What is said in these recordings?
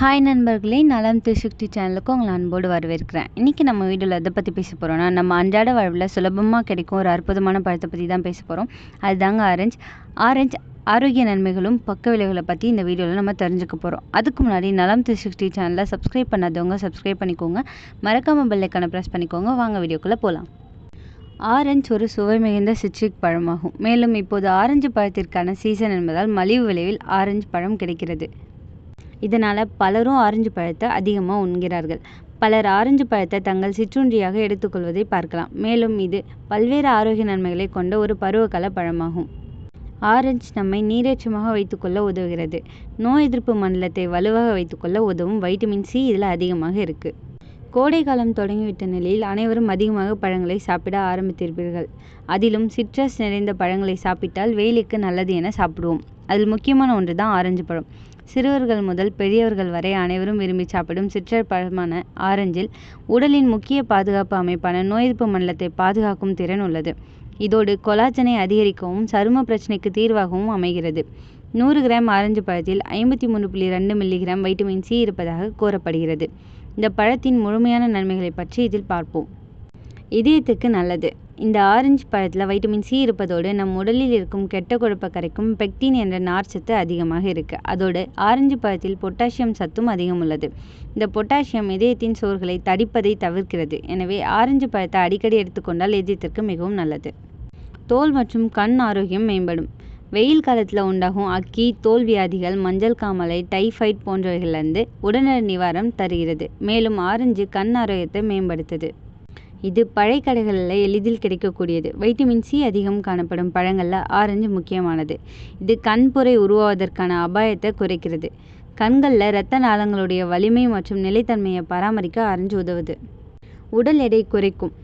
Hi நண்பர்களே நலம் three sixty சேனலுக்கு உங்களை அன்போடு வரவேற்கிறேன். இன்றைக்கி நம்ம வீடியோவில் எதை பற்றி பேச போகிறோம்னா நம்ம அன்றாட வாழ்வில் சுலபமாக கிடைக்கும் ஒரு அற்புதமான பழத்தை பற்றி தான் பேச போகிறோம் அதுதாங்க ஆரஞ்சு. ஆரஞ்சு ஆரோக்கிய நன்மைகளும் பக்க விளைவுகளை பற்றி இந்த வீடியோவில் நம்ம தெரிஞ்சுக்க போகிறோம் அதுக்கு முன்னாடி நலம் த்ரீ சிக்ஸ்டி சேனலில் சப்ஸ்கிரைப் பண்ணாதவங்க சப்ஸ்கிரைப் பண்ணிக்கோங்க. மறக்காமல் பெல்லைக்கான ப்ரெஸ் பண்ணிக்கோங்க. வாங்க வீடியோக்குள்ளே போகலாம் ஆரஞ்சு ஒரு சுவை மிகுந்த சிட்ரிக் பழமாகும். மேலும் இப்போது ஆரஞ்சு பழத்திற்கான சீசன் என்பதால் மலிவு விலையில் ஆரஞ்சு பழம் கிடைக்கிறது. இதனால் பலரும் ஆரஞ்சு பழத்தை அதிகமாக உண்கிறார்கள். பலர் ஆரஞ்சு பழத்தை தங்கள் சிற்றுண்டியாக எடுத்துக்கொள்வதை பார்க்கலாம். மேலும் இது பல்வேறு ஆரோக்கிய நன்மைகளை கொண்ட ஒரு பருவகால பழமாகும். ஆரஞ்சு நம்மை நீரேற்றமாக வைத்துக்கொள்ள உதவுகிறது. நோய் எதிர்ப்பு மண்டலத்தை வலுவாக வைத்துக்கொள்ள உதவும் வைட்டமின் சி இதில் அதிகமாக இருக்குது கோடை காலம் தொடங்கிவிட்ட நிலையில் அனைவரும் அதிகமாக பழங்களை சாப்பிட ஆரம்பித்திருப்பீர்கள். அதிலும் சிட்ரஸ் நிறைந்த பழங்களை சாப்பிட்டால் வெயிலுக்கு நல்லது என சாப்பிடுவோம். அதில் முக்கியமான ஒன்று தான் ஆரஞ்சு பழம். சிறுவர்கள் முதல் பெரியவர்கள் வரை அனைவரும் விரும்பி சாப்பிடும் சிற்றர் பழமான ஆரஞ்சில் உடலின் முக்கிய பாதுகாப்பு அமைப்பான நோய் எதிர்ப்பு மண்டலத்தை பாதுகாக்கும் திறன் உள்ளது. இதோடு கொலாஜனை அதிகரிக்கவும் சரும பிரச்சனைக்கு தீர்வாகவும் அமைகிறது. நூறு கிராம் ஆரஞ்சு பழத்தில் ஐம்பத்தி மூணு புள்ளி ரெண்டு மில்லிகிராம் வைட்டமின் சி இருப்பதாக கூறப்படுகிறது. இந்த பழத்தின் முழுமையான நன்மைகளை பற்றி இதில் பார்ப்போம். இதயத்துக்கு நல்லது. இந்த ஆரஞ்சு பழத்தில் வைட்டமின் சி இருப்பதோடு நம் உடலில் இருக்கும் கெட்ட கொழுப்பை கரைக்கும் பெக்டின் என்ற நார்ச்சத்து அதிகமாக இருக்குது அதோடு ஆரஞ்சு பழத்தில் பொட்டாசியம் சத்தும் அதிகம் உள்ளது. இந்த பொட்டாசியம் இதயத்தின் சோர்களை தடிப்பதை தவிர்க்கிறது. எனவே ஆரஞ்சு பழத்தை அடிக்கடி எடுத்துக்கொண்டால் இதயத்திற்கு மிகவும் நல்லது. தோல் மற்றும் கண் ஆரோக்கியம் மேம்படும். வெயில் காலத்தில் உண்டாகும் அக்கி தோல் வியாதிகள் மஞ்சள் காமலை டைஃபைட் போன்றவைகளிலிருந்து உடனடி நிவாரணம் தருகிறது. மேலும் ஆரஞ்சு கண் ஆரோக்கியத்தை மேம்படுத்துது. இது பழைக்கடைகளில் எளிதில் கிடைக்கக்கூடியது. வைட்டமின் சி அதிகம் காணப்படும் பழங்களில் ஆரஞ்சு முக்கியமானது. இது கண்புரை உருவாவதற்கான அபாயத்தை குறைக்கிறது. கண்களில் இரத்த நாளங்களுடைய வலிமை மற்றும் நிலைத்தன்மையை பராமரிக்க ஆரஞ்சு உதவுது. உடல் எடை குறைக்கும்.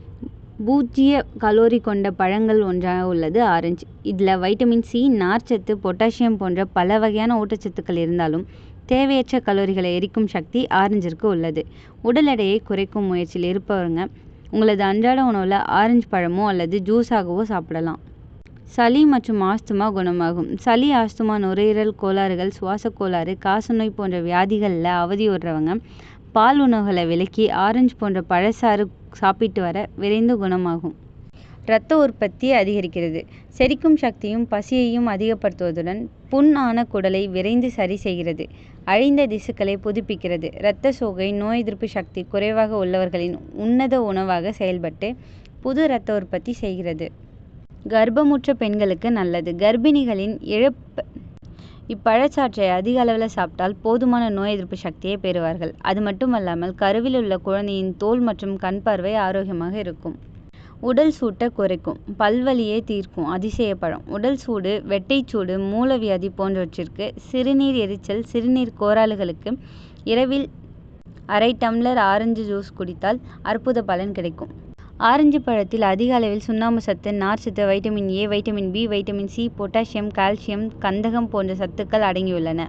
பூஜ்ஜிய கலோரி கொண்ட பழங்கள் ஒன்றாக உள்ளது ஆரஞ்சு. இதில் வைட்டமின் சி நார்ச்சத்து பொட்டாசியம் போன்ற பல வகையான ஊட்டச்சத்துக்கள் இருந்தாலும் தேவையற்ற கலோரிகளை எரிக்கும் சக்தி ஆரஞ்சிற்கு உள்ளது. உடல் எடையை குறைக்கும் முயற்சியில் இருப்பவங்க உங்களது அன்றாட உணவில் ஆரஞ்சு பழமோ அல்லது ஜூஸாகவோ சாப்பிடலாம். சளி மற்றும் ஆஸ்துமா குணமாகும். சளி ஆஸ்துமா நுரையீரல் கோளாறுகள் சுவாச கோளாறு காசநோய் போன்ற வியாதிகளில் அவதியுறுறவங்க பால் உணவுகளை விலக்கி ஆரஞ்சு போன்ற பழச்சாறு சாப்பிட்டு வர விரைந்து குணமாகும். இரத்த உற்பத்தியை அதிகரிக்கிறது. செரிக்கும் சக்தியும் பசியையும் அதிகப்படுத்துவதுடன் புண்ணான குடலை விரைந்து சரி செய்கிறது. அழிந்த திசுக்களை புதுப்பிக்கிறது. இரத்த சோகை நோய் எதிர்ப்பு சக்தி குறைவாக உள்ளவர்களின் உன்னத உணவாக செயல்பட்டு புது இரத்த உற்பத்தி செய்கிறது. கர்ப்பமுற்ற பெண்களுக்கு நல்லது. கர்ப்பிணிகளின் இழப்பு இப்பழச்சாற்றை அதிக அளவில் சாப்பிட்டால் போதுமான நோய் எதிர்ப்பு சக்தியை பெறுவார்கள். அது மட்டுமல்லாமல் கருவில் உள்ள குழந்தையின் தோல் மற்றும் கண் பார்வை ஆரோக்கியமாக இருக்கும். உடல் சூட்டை குறைக்கும் பல்வலியை தீர்க்கும் அதிசய பழம். உடல் சூடு வெட்டைச்சூடு மூலவியாதி போன்றவற்றிற்கு சிறுநீர் எரிச்சல் சிறுநீர் கோராலுகளுக்கு இரவில் அரை டம்ளர் ஆரஞ்சு ஜூஸ் குடித்தால் அற்புத பலன் கிடைக்கும். ஆரஞ்சு பழத்தில் அதிக அளவில் சுண்ணாம்பு சத்து நார்ச்சத்து vitamin A vitamin B vitamin C potassium calcium கந்தகம் போன்ற சத்துக்கள் அடங்கியுள்ளன.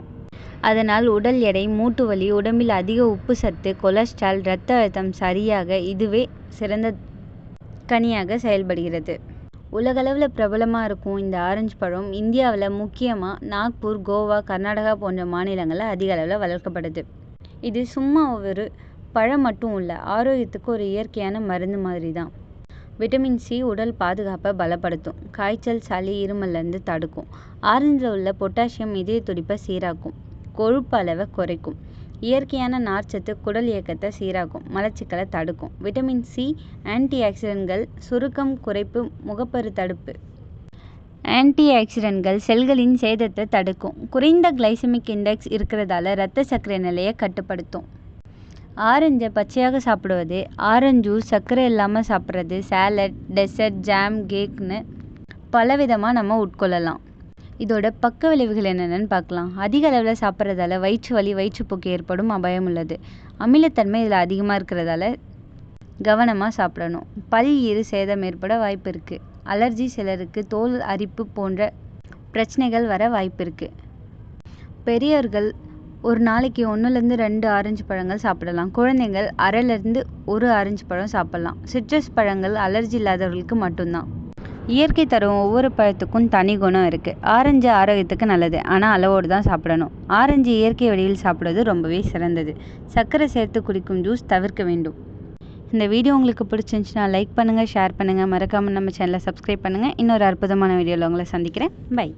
அதனால் உடல் எடை மூட்டு வலி உடம்பில் அதிக உப்பு சத்து கொலஸ்ட்ரால் இரத்த அழுத்தம் சரியாக இதுவே சிறந்த கனியாக செயல்படுகிறது. உலகளவில் பிரபலமாக இருக்கும் இந்த ஆரஞ்சு பழம் இந்தியாவில் முக்கியமாக நாக்பூர் கோவா கர்நாடகா போன்ற மாநிலங்களில் அதிக அளவில் வளர்க்கப்படுது. இது சும்மா ஒரு பழம் மட்டும் இல்லை ஆரோக்கியத்துக்கு ஒரு இயற்கையான மருந்து மாதிரி தான் விட்டமின் சி உடல் பாதுகாப்பை பலப்படுத்தும். காய்ச்சல் சளி இருமல்லேருந்து தடுக்கும். ஆரஞ்சில் உள்ள பொட்டாசியம் இதய துடிப்பை சீராக்கும். கொழுப்பு அளவை குறைக்கும். இயற்கையான நார்ச்சத்து குடல் இயக்கத்தை சீராக்கும் மலச்சிக்கலை தடுக்கும். விட்டமின் சி ஆன்டி ஆக்சிடென்ட்கள் சுருக்கம் குறைப்பு முகப்பரு தடுப்பு. ஆன்டி ஆக்சிடென்ட்கள் செல்களின் சேதத்தை தடுக்கும். குறைந்த கிளைசமிக் இண்டெக்ஸ் இருக்கிறதால இரத்த சர்க்கரை நிலையை கட்டுப்படுத்தும். ஆரஞ்சை பச்சையாக சாப்பிடுவது ஆரஞ்சு ஜூஸ் சர்க்கரை இல்லாமல் சாப்பிட்றது சேலட் டெசர்ட் ஜாம் கேக்னு பலவிதமாக நம்ம உட்கொள்ளலாம். இதோட பக்க விளைவுகள் என்னென்னு பார்க்கலாம். அதிக அளவில் சாப்பிட்றதால வயிற்று வலி வயிற்றுப்போக்கு ஏற்படும் அபாயம் உள்ளது. அமிலத்தன்மை இதில் அதிகமாக இருக்கிறதால கவனமாக சாப்பிடணும். பல் ஈறு சேதம் ஏற்பட வாய்ப்பு இருக்குது அலர்ஜி சிலருக்கு தோல் அரிப்பு போன்ற பிரச்சனைகள் வர வாய்ப்பு இருக்குது பெரியவர்கள் ஒரு நாளைக்கு ஒன்றுலேருந்து ரெண்டு ஆரஞ்சு பழங்கள் சாப்பிடலாம். குழந்தைங்கள் அரைலேருந்து ஒரு ஆரஞ்சு பழம் சாப்பிட்லாம். சிட்ரஸ் பழங்கள் அலர்ஜி இல்லாதவர்களுக்கு மட்டும்தான். இயற்கை தரும் ஒவ்வொரு பழத்துக்கும் தனி குணம் இருக்குது ஆரஞ்சு ஆரோக்கியத்துக்கு நல்லது. ஆனால் அளவோடு தான் சாப்பிடணும். ஆரஞ்சு இயற்கை வழியில் சாப்பிடுவது ரொம்பவே சிறந்தது. சர்க்கரை சேர்த்து குடிக்கும் ஜூஸ் தவிர்க்க வேண்டும். இந்த வீடியோ உங்களுக்கு பிடிச்சிருந்துச்சுன்னா லைக் பண்ணுங்கள் ஷேர் பண்ணுங்கள் மறக்காமல் நம்ம சேனலை சப்ஸ்கிரைப் பண்ணுங்கள் இன்னொரு அற்புதமான வீடியோவில் உங்களை சந்திக்கிறேன். பை.